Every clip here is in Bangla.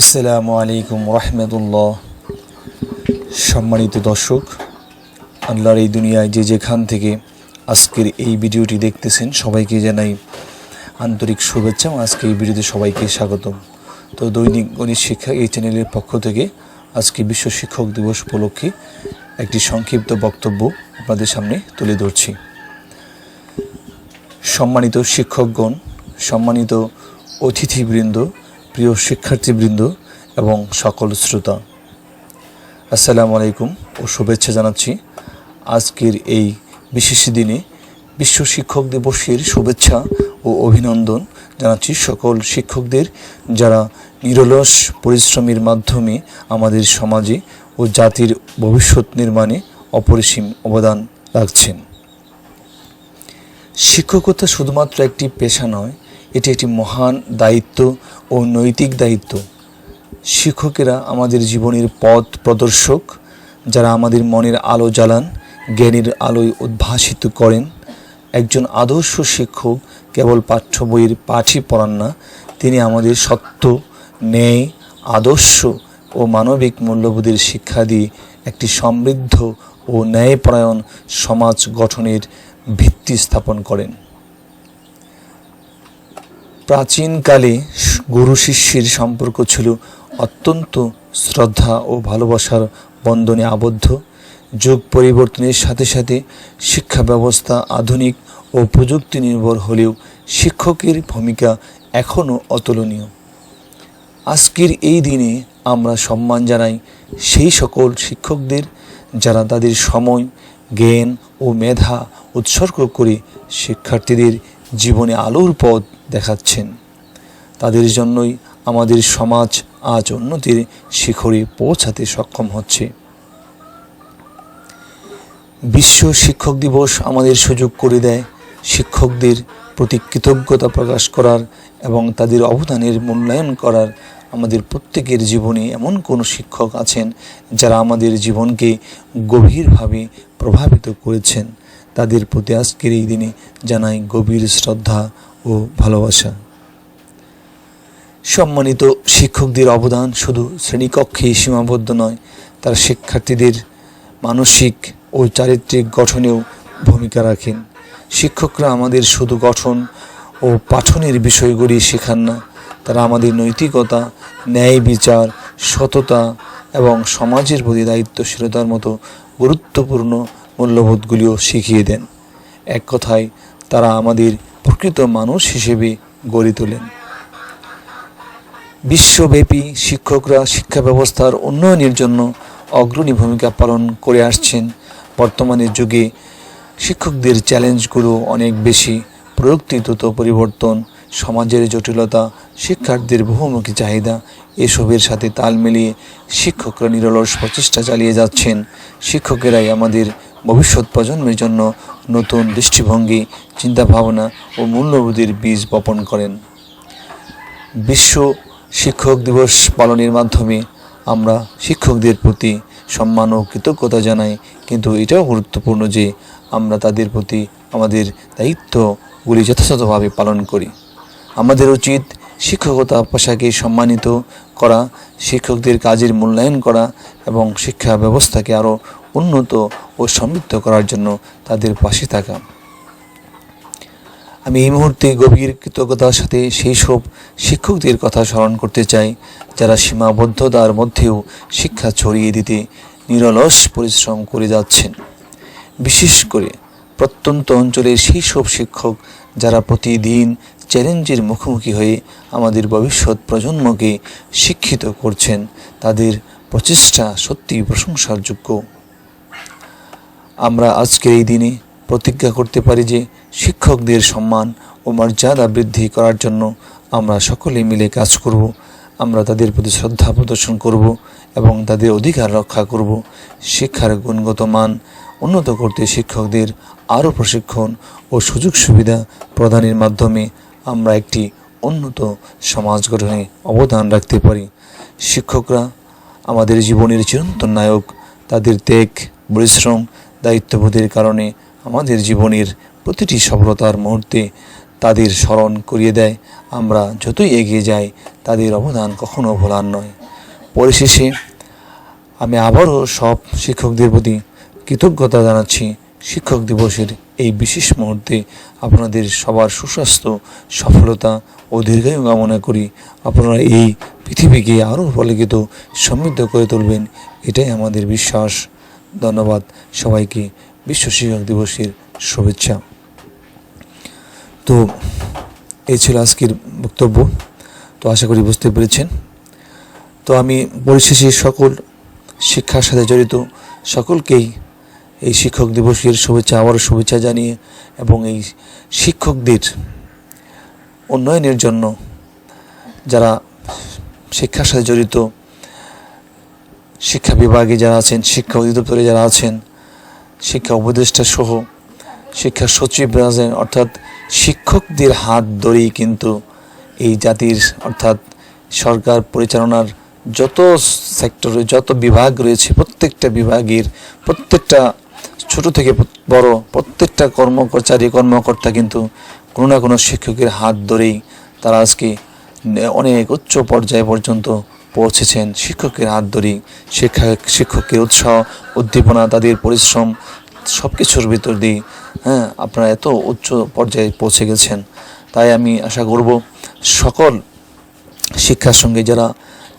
আসসালামু আলাইকুম রহমতুল্লাহ। সম্মানিত দর্শক, আল্লাহর এই দুনিয়ায় যে যেখান থেকে আজকের এই ভিডিওটি দেখতেছেন, সবাইকে জানাই আন্তরিক শুভেচ্ছা আজকে এই ভিডিওতে সবাইকে স্বাগতম। তো দৈনিক গণিত শিক্ষা এই চ্যানেলের পক্ষ থেকে আজকে বিশ্ব শিক্ষক দিবস উপলক্ষে একটি সংক্ষিপ্ত বক্তব্য আপনাদের সামনে তুলে ধরছি। সম্মানিত শিক্ষকগণ, সম্মানিত অতিথিবৃন্দ প্রিয় শিক্ষার্থীবৃন্দ এবং সকল শ্রোতা, আসসালামু আলাইকুম ও শুভেচ্ছা জানাচ্ছি আজকের এই বিশেষ দিনে বিশ্ব শিক্ষক দিবসের শুভেচ্ছা ও অভিনন্দন জানাচ্ছি সকল শিক্ষকদের যারা নিরলস পরিশ্রমের মাধ্যমে আমাদের সমাজে ও জাতির ভবিষ্যৎ নির্মাণে অপরিসীম অবদান রাখছেন। শিক্ষকতা শুধুমাত্র একটি পেশা নয় এটি একটি মহান দায়িত্ব ও নৈতিক দায়িত্ব। শিক্ষকেরা আমাদের জীবনের পথ প্রদর্শক, যারা আমাদের মনের আলো জ্বালান, জ্ঞানের আলোয় উদ্ভাসিত করেন। একজন আদর্শ শিক্ষক কেবল পাঠ্য বইয়ের পাঠই পড়ান না, তিনি আমাদের সত্য, ন্যায়, আদর্শ ও মানবিক মূল্যবোধের শিক্ষা দিয়ে একটি সমৃদ্ধ ও ন্যায়পরায়ণ সমাজ গঠনের ভিত্তি স্থাপন করেন। প্রাচীনকালে গুরু শিষ্যের সম্পর্ক ছিল অত্যন্ত শ্রদ্ধা ও ভালোবাসার বন্ধনে আবদ্ধ। যুগ পরিবর্তনের সাথে সাথে শিক্ষা ব্যবস্থা আধুনিক ও প্রযুক্তি নির্ভর হলেও শিক্ষকের ভূমিকা এখনও অতুলনীয়। আজকের এই দিনে আমরা সম্মান জানাই সেই সকল শিক্ষকদের যারা তাদের সময়, জ্ঞান ও মেধা উৎসর্গ করে শিক্ষার্থীদের জীবনে আলোর পথ দেখাচ্ছেন। তাদের জন্যই আমাদের সমাজ আজ উন্নতির শিখরে পৌঁছাতে সক্ষম হচ্ছে। বিশ্ব শিক্ষক দিবস আমাদের সুযোগ করে দেয় শিক্ষকদের প্রতি কৃতজ্ঞতা প্রকাশ করার এবং তাদের অবদানের মূল্যায়ন করার। আমাদের প্রত্যেকের জীবনে এমন কোনো শিক্ষক আছেন যারা আমাদের জীবনকে গভীরভাবে প্রভাবিত করেছেন। তাদের প্রতি আজকের এই দিনে জানাই গভীর শ্রদ্ধা ও ভালোবাসা। সম্মানিত শিক্ষকদের অবদান শুধু শ্রেণীকক্ষে সীমাবদ্ধ নয়, তারা শিক্ষার্থীদের মানসিক ও চারিত্রিক গঠনেও ভূমিকা রাখেন। শিক্ষকরা আমাদের শুধু গঠন ও পাঠনের বিষয়গুলি শেখান না, তারা আমাদের নৈতিকতা, ন্যায় বিচার, সততা এবং সমাজের প্রতি দায়িত্বশীলতার মতো গুরুত্বপূর্ণ মূল্যবোধগুলিও শিখিয়ে দেন। এক কথায়, তারা আমাদের প্রকৃত মানুষ হিসেবে গড়ে তোলেন। বিশ্বব্যাপী শিক্ষকরা শিক্ষা ব্যবস্থার উন্নয়নের জন্য অগ্রণী ভূমিকা পালন করে আসছেন। বর্তমানে যুগে শিক্ষকদের চ্যালেঞ্জগুলো অনেক বেশি। প্রযুক্তি দ্রুত পরিবর্তন, সমাজের জটিলতা, শিক্ষার্থীদের বহুমুখী চাহিদা, এসবের সাথে তাল মিলিয়ে শিক্ষকরা নিরলস প্রচেষ্টা চালিয়ে যাচ্ছেন। শিক্ষকেরাই আমাদের ভবিষ্যৎ প্রজন্মের জন্য নতুন দৃষ্টিভঙ্গি, চিন্তাভাবনা ও মূল্যবোধের বীজ বপন করেন। বিশ্ব শিক্ষক দিবস পালনের মাধ্যমে আমরা শিক্ষকদের প্রতি সম্মান ও কৃতজ্ঞতা জানাই, কিন্তু এটাও গুরুত্বপূর্ণ যে আমরা তাদের প্রতি আমাদের দায়িত্বগুলি যথাযথভাবে পালন করি। আমাদের উচিত শিক্ষকতা পেশাকে সম্মানিত করা, শিক্ষকদের কাজের মূল্যায়ন করা এবং শিক্ষা ব্যবস্থাকে আরও উন্নত ও সমৃদ্ধ করার জন্য তাদের পাশে থাকা। আমি এই মুহূর্তে গভীর কৃতজ্ঞতার সাথে সেই সব শিক্ষকদের কথা স্মরণ করতে চাই, যারা সীমাবদ্ধতার মধ্যেও শিক্ষা ছড়িয়ে দিতে নিরলস পরিশ্রম করে যাচ্ছেন। বিশেষ করে প্রত্যন্ত অঞ্চলের সেই সব শিক্ষক যারা প্রতিদিন চ্যালেঞ্জের মুখোমুখি হয়ে আমাদের ভবিষ্যৎ প্রজন্মকে শিক্ষিত করছেন, তাদের প্রচেষ্টা সত্যি প্রশংসার যোগ্য। আমরা আজকের এই দিনে প্রতিজ্ঞা করতে পারি যে শিক্ষকদের সম্মান ও মর্যাদা বৃদ্ধি করার জন্য আমরা সকলে মিলে কাজ করব, আমরা তাদের প্রতি শ্রদ্ধা প্রদর্শন করব এবং তাদের অধিকার রক্ষা করব। শিক্ষার গুণগত মান উন্নত করতে শিক্ষকদের আরও প্রশিক্ষণ ও সুযোগ সুবিধা প্রদানের মাধ্যমে আমরা একটি উন্নত সমাজ গঠনে অবদান রাখতে পারি। শিক্ষকরা আমাদের জীবনের চিরন্তন নায়ক, তাদের ত্যাগ, পরিশ্রম দায়িত্ববোধের কারণে আমাদের জীবনের প্রতিটি সফলতার মুহূর্তে তাদের স্মরণ করিয়ে দেয়। আমরা যতই এগিয়ে যাই, তাদের অবদান কখনো ভোলার নয়। পরিশেষে, আমি আবারও সব শিক্ষকদের প্রতি কৃতজ্ঞতা জানাচ্ছি। শিক্ষক দিবসের এই বিশেষ মুহূর্তে আপনাদের সবার সুস্বাস্থ্য, সফলতা ও দীর্ঘায়ু কামনা করি। আপনারা এই পৃথিবীকে আরও ফলিখিত সমৃদ্ধ করে তুলবেন, এটাই আমাদের বিশ্বাস। ধন্যবাদ সবাইকে বিশ্ব শিক্ষক দিবসের শুভেচ্ছা। তো, এই ছিল আজকের বক্তব্য। তো আশা করি বুঝতে পেরেছেন। তো আমি পরিশেষে সকল শিক্ষার সাথে জড়িত সকলকেই এই শিক্ষক দিবসের শুভেচ্ছা, আবারও শুভেচ্ছা জানিয়ে এবং এই শিক্ষকদের উন্নয়নের জন্য যারা শিক্ষার সাথে জড়িত শিক্ষা বিভাগে যারা আছেন, শিক্ষা অধিদপ্তরে যারা আছেন, শিক্ষা উপদেষ্টা সহ শিক্ষা সচিবরা আছেন, অর্থাৎ শিক্ষকদের হাত ধরেই কিন্তু এই জাতির, অর্থাৎ সরকার পরিচালনার যত সেক্টরে, যত বিভাগ রয়েছে, প্রত্যেকটা বিভাগের প্রত্যেকটা ছোট থেকে বড় প্রত্যেকটা কর্মচারী কর্মকর্তা কিন্তু কোনো না কোনো শিক্ষকের হাত ধরেই তারা আজকে অনেক উচ্চ পর্যায়ে পর্যন্ত পৌঁছেছেন শিক্ষকের হাত ধরেই শিক্ষা শিক্ষকের উৎসাহ, উদ্দীপনা, তাদের পরিশ্রম সব কিছুর ভিতর দিয়ে হ্যাঁ আপনারা এত উচ্চ পর্যায়ে পৌঁছে গেছেন। তাই আমি আশা করব সকল শিক্ষার সঙ্গে যারা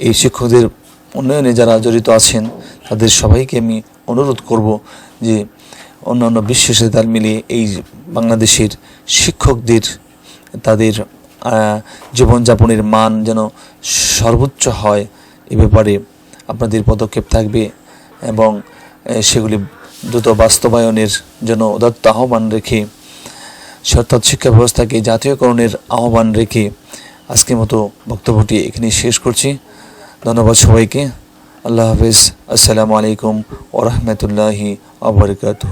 এই শিক্ষকদের উন্নয়নে যারা জড়িত আছেন, তাদের সবাইকে আমি অনুরোধ করব যে অন্যান্য বিশ্বের সাথে তাল মিলিয়ে এই বাংলাদেশের শিক্ষকদের, তাদের জীবনযাপনের মান যেন সর্বোচ্চ হয়, এ ব্যাপারে আপনাদের পদক্ষেপ থাকবে এবং সেগুলি দ্রুত বাস্তবায়নের জন্য উদাত্ত আহ্বান রেখে অর্থাৎ শিক্ষা ব্যবস্থাকে জাতীয়করণের আহ্বান রেখে আজকের মতো বক্তব্যটি এখানে শেষ করছি। ধন্যবাদ সবাইকে। আল্লাহ হাফিজ। আসসালামু আলাইকুম ওরহমতুল্লাহি আবরকাতহ